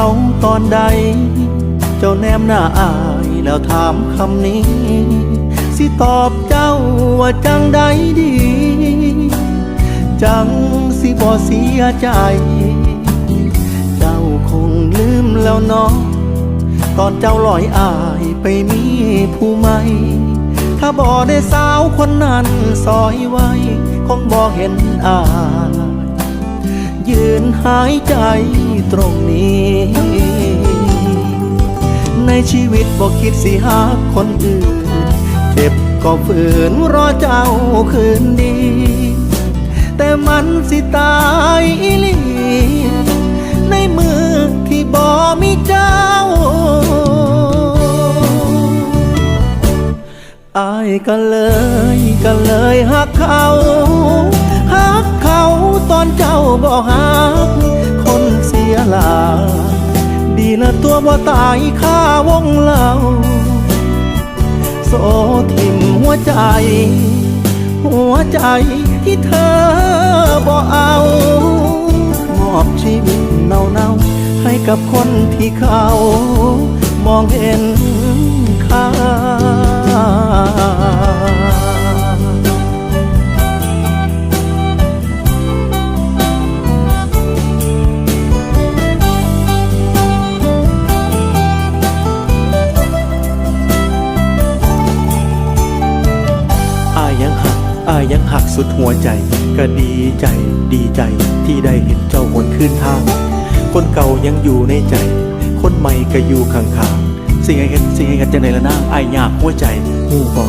เขาตอนใด เจ้าแนมหน้าอายแล้วถามคำนี้ สิตอบเจ้าว่าจังใดดี จังสิบ่เสียใจ เจ้าคงลืมแล้วเนาะตอนเจ้าลอยอายไปมีผู้ใหม่ถ้าบ่ได้สาวคนนั้นซอยไว้ คงบ่เห็นอาย ยืนหายใจตรงนี้ ในชีวิตบอกคิดสิหาคนอื่น เจ็บก็ฝืนรอเจ้าคืนดี แต่มันสิตายอีลีในมือที่บ่มีเจ้าอายก็เลยก็เลยหักเขา เจ้าบ่หักคนเสียหลาดีละตัวบ่ตายค่าวงเล่าโซทิมหัวใจ หัวใจที่เธอบ่เอามอบชีวิตเน่าๆให้กับคนที่เขามองเห็น ยังหักสุดหัวใจ ก็ดีใจดีใจที่ได้เห็นเจ้าหนขึ้นทาง คนเก่ายังอยู่ในใจ คนใหม่ก็อยู่ข้างๆสิ่งไอเห็นสิ่งไอเห็นจะในละนางไอายอยากหัวใจหูบอ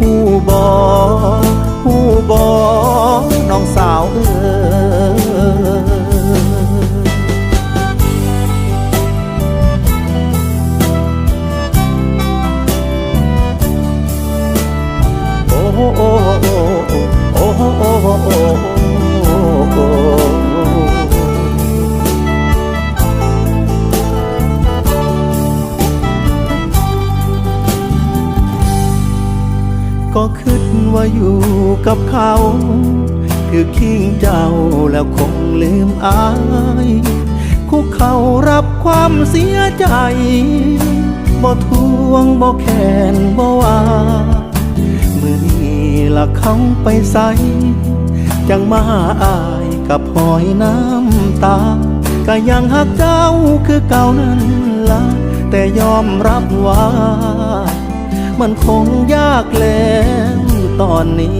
หูบอหูบอน้องสาวเออโอ้ ก็คิดว่าอยู่กับเขา คือคิงเจ้าแล้วคงลืมอาย คุกเขารับความเสียใจ บ่ทวงบ่แค้นบ่ว่าเมื่อนี้ละเขาไปใส จังมาหาอายกับหอยน้ำตา ก็ยังหักเจ้าคือเก่านั้นละแต่ยอมรับว่า มันคงยากแล้วตอนนี้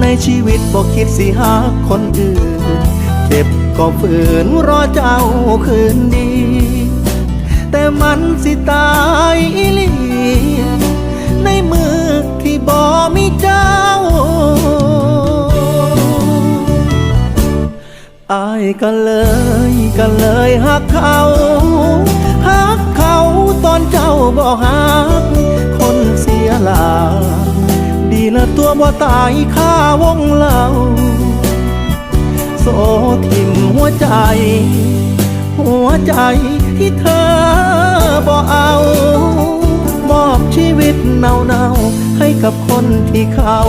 ในชีวิตบอกคิดสิหาคนอื่น เจ็บก็ฝืนรอเจ้าคืนดี แต่มันสิตายอีหลีในมือที่บ่มีเจ้าอายก็เลยก็เลยหักเขากเขา อนเจ้าบ่หักคนเสียหลาดีละตัวบ่ตายค่าวงเล่าโซทิมหัวใจ หัวใจที่เธอบ่เอา มอบชีวิตเน่าให้กับคนที่เขา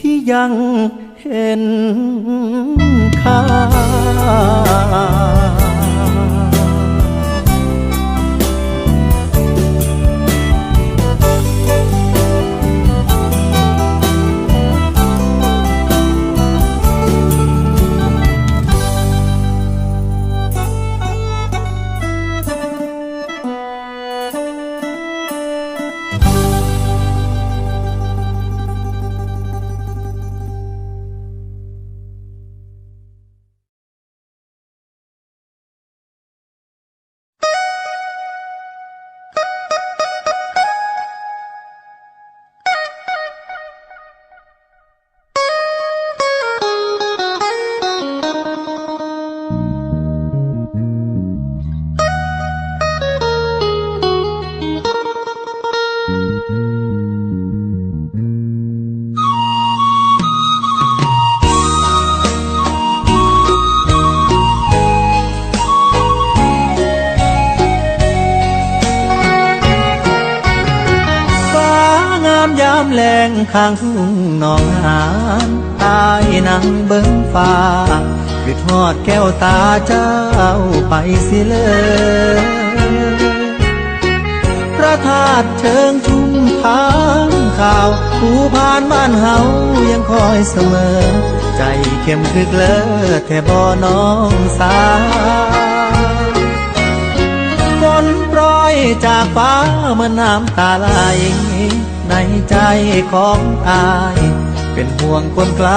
ที่ยังเห็นค่า ข้างทุ่งหนองหานอายนังเบิ้งฟ้าคคือทอดแก้วตาเจ้าไปสิเลยพระธาตุเชิงชุมทางข่าวผู้ผ่านบ้านเฮายังคอยเสมอ ใจเข้มคือเกลอแค่บ่น้องสาวฝนโปรยจากฟ้ามื่อน้ำตาไหล ในใจของอาย เป็นห่วงคนไกล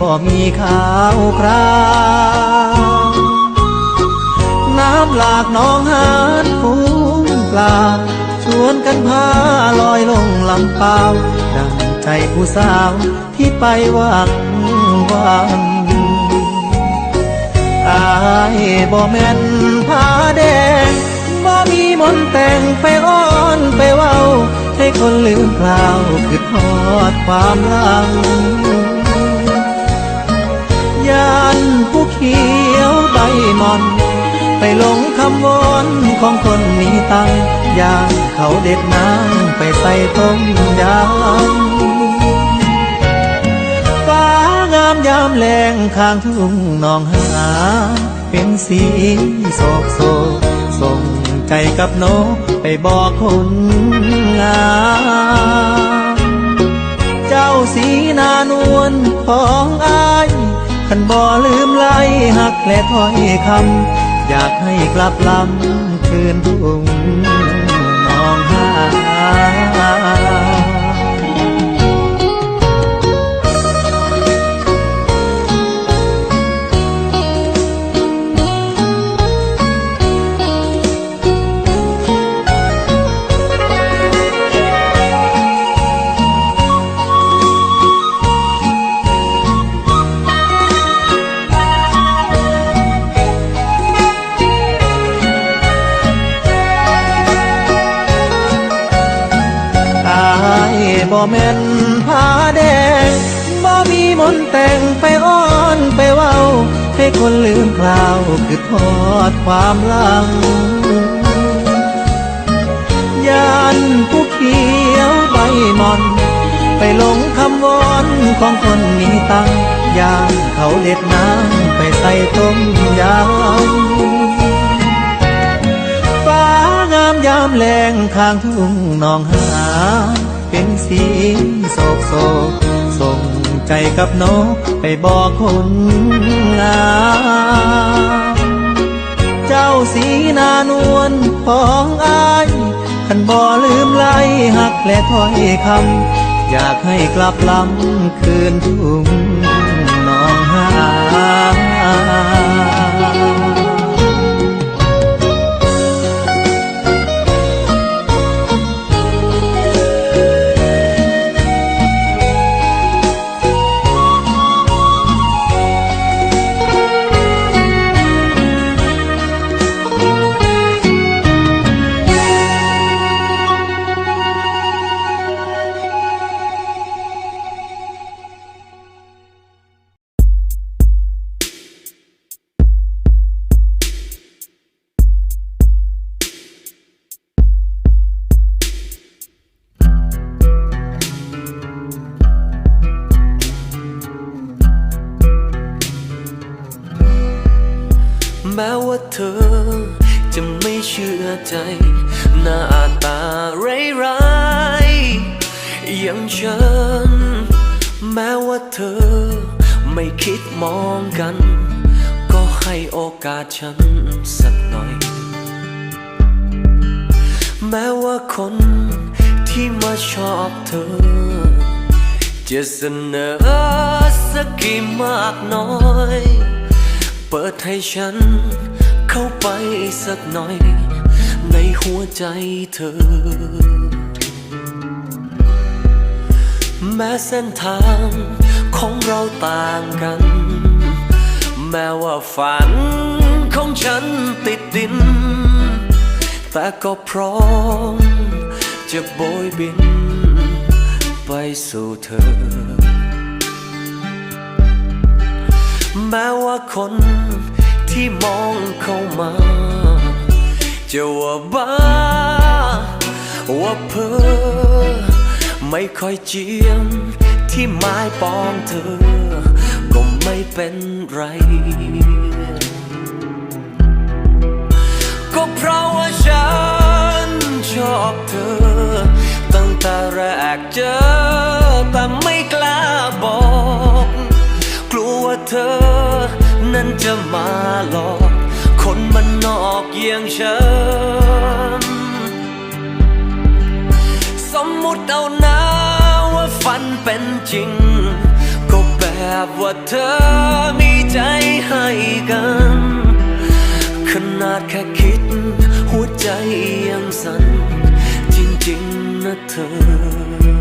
บ่มีข่าวคราวน้ำหลากน้องหานฟูงปลาชวนกันพาลอยลงลำเปล่าดังใจผู้สาวที่ไปหวังหวังอายบ่แม่นผ้าแดงบ่มีมนแต่งไปอ้อนไปเว้า ให้คนลืมคราวคือทอดความหลังยานผู้เขียวใบมอน ไปหลงคำวอนของคนมีตังยางเขาเด็ดน้ำไปใส่ต้มยำฟ้างามยามแรงข้างทุ่งนองหา เป็นสีโศกโศกส่ง ใจกับนกไปบอกคนงามเจ้าสีนานวลของอายขันบ่ลืมไล่หักและถ้อยคำ อยากให้กลับลำคืนทุ่ง อดความหลังยานผู้เขียวใบมอน ไปหลงคำวอนของคนมีตังยางเขาเด็ดน้ำไปใส่ต้มยำฟ้างามยามแรงข้างทุ่งนองหา เป็นสีโศกโศกส่งใจกับนกไปบอกคนงามเจ้า สีนานวลของอายขันบ่ลืมไล่หักและถ้อยคำ อยากให้กลับลำคืนทุ่งหนอง ใจหน้าตาร้ายๆอย่างฉัน แม้ว่าเธอไม่คิดมองกัน ก็ให้โอกาสฉันสักหน่อย แม้ว่าคนที่มาชอบเธอ จะเสนอสักกี่มากน้อย เปิดให้ฉันเข้าไปสักหน่อย ในหัวใจเธอ แม้เส้นทางของเราต่างกัน แม้ว่าฝันของฉันติดดิน แต่ก็พร้อมจะโบยบิน ไปสู่เธอ แม้ว่าคนที่มองเข้ามา จะว่าบ้า ว่าเพ้อไม่ค่อยเจียม ที่ไม้ปองเธอ ก็ไม่เป็นไร ก็เพราะว่าฉันชอบเธอ ตั้งแต่แรกเจอ แต่ไม่กล้าบอก กลัวว่าเธอ นั้นจะมาหลอก คนมันนอก เยี่ยงฉัน สมมุติเอานะว่าฝันเป็นจริง ก็แบบว่าเธอมีใจให้กัน ขนาดแค่คิด หัวใจยังสั่นจริงๆนะเธอ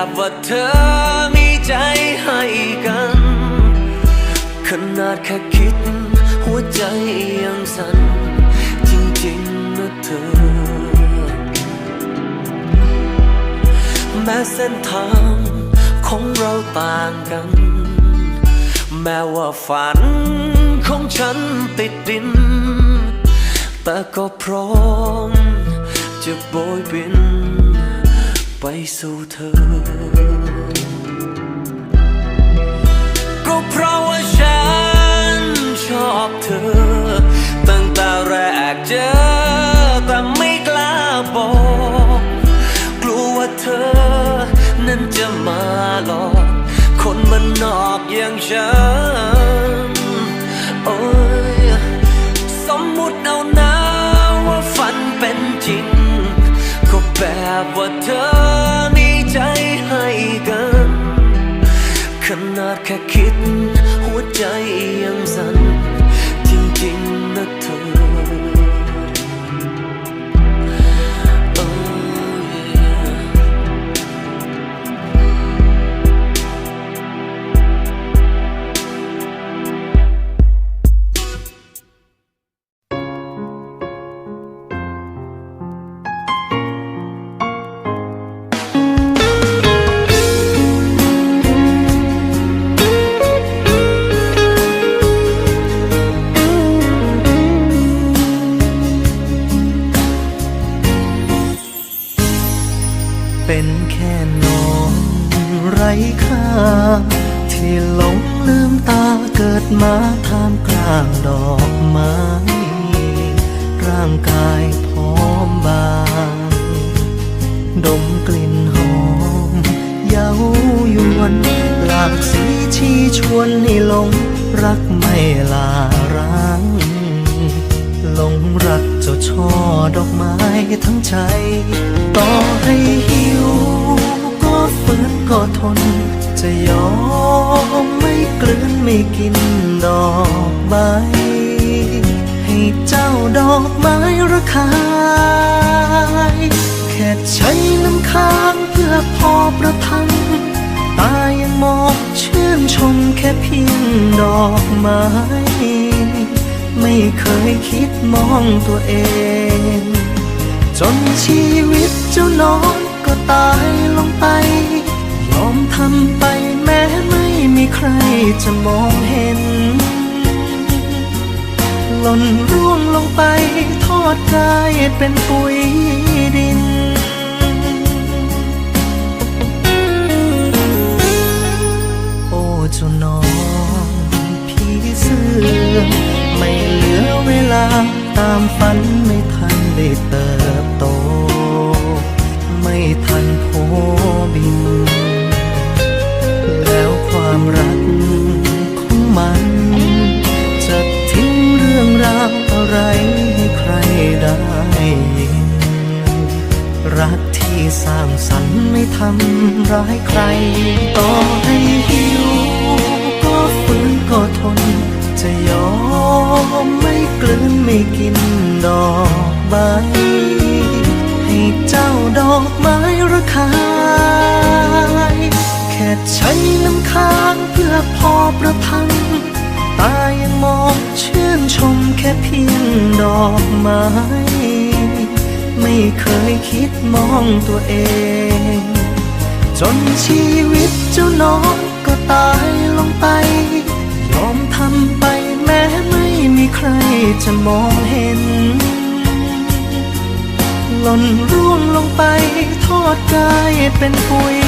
แบบว่าเธอมีใจให้กัน ขนาดแค่คิด หัวใจยังสั่น จริงๆนะเธอ แม้เส้นทางของเราต่างกัน แม้ว่าฝันของฉันติดดิน แต่ก็พร้อมจะโบยบิน ไปสู่เธอ ก็เพราะว่าฉันชอบเธอ ตั้งแต่แรกเจอ แต่ไม่กล้าบอก กลัวว่าเธอ นั้นจะมาหลอก คนมันนอกอย่างฉันโอ้ยสมมุติเอานะว่าฝันเป็นจริง ก็แบบว่าเธ นาดแค่คิด หัวใจยังสั่น เป็นแค่น้องไร้ค่า ที่หลงลืมตาเกิดมาท่ามกลางดอกไม้ ร่างกายพร้อมบาง ดมกลิ่นหอม เย้ายวน หลากสีชีชวนให้หลง รักไม่ลาร้างหลงรักเจ้าช่อดอกไม้ทั้งใจ ต่อให้ ไม่กินดอกใบ ให้เจ้าดอกไม้ระคายแค่ใช้น้ำค้างเพื่อพอประทัง ตายังมองชื่นชมแค่เพียงดอกไม้ ไม่เคยคิดมองตัวเอง จนชีวิตเจ้านอนก็ตายลงไป ยอมทำไป จะมองเห็น หล่นร่วงลงไปทอดกายเป็นปุ๋ยดินโอ้เจ้าน้องพี่เสื้อไม่เหลือเวลาตามฝันไม่ทันได้เติบโต ไม่ทันโพส ช้น้ำค้างเพื่อพอประทัง ตายังมองชื่นชมแค่เพียงดอกไม้ ไม่เคยคิดมองตัวเอง จนชีวิตเจ้าน้องก็ตายลงไป ยอมทำไปแม้ไม่มีใครจะมองเห็น หล่นร่วงลงไปทอดกายเป็นปุ๋ย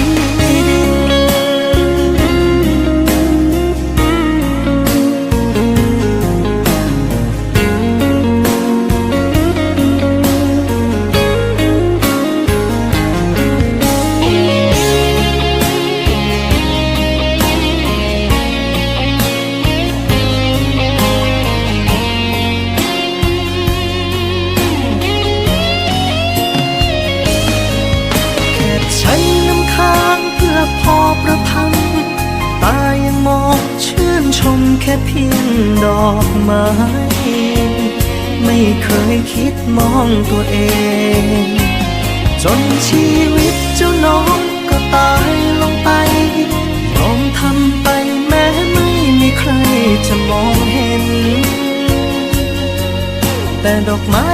คิดมองตัวเอง จนชีวิตเจ้าน้องก็ตายลงไป ยอมทำไปแม้ไม่มีใครจะมองเห็น แต่ดอกไม้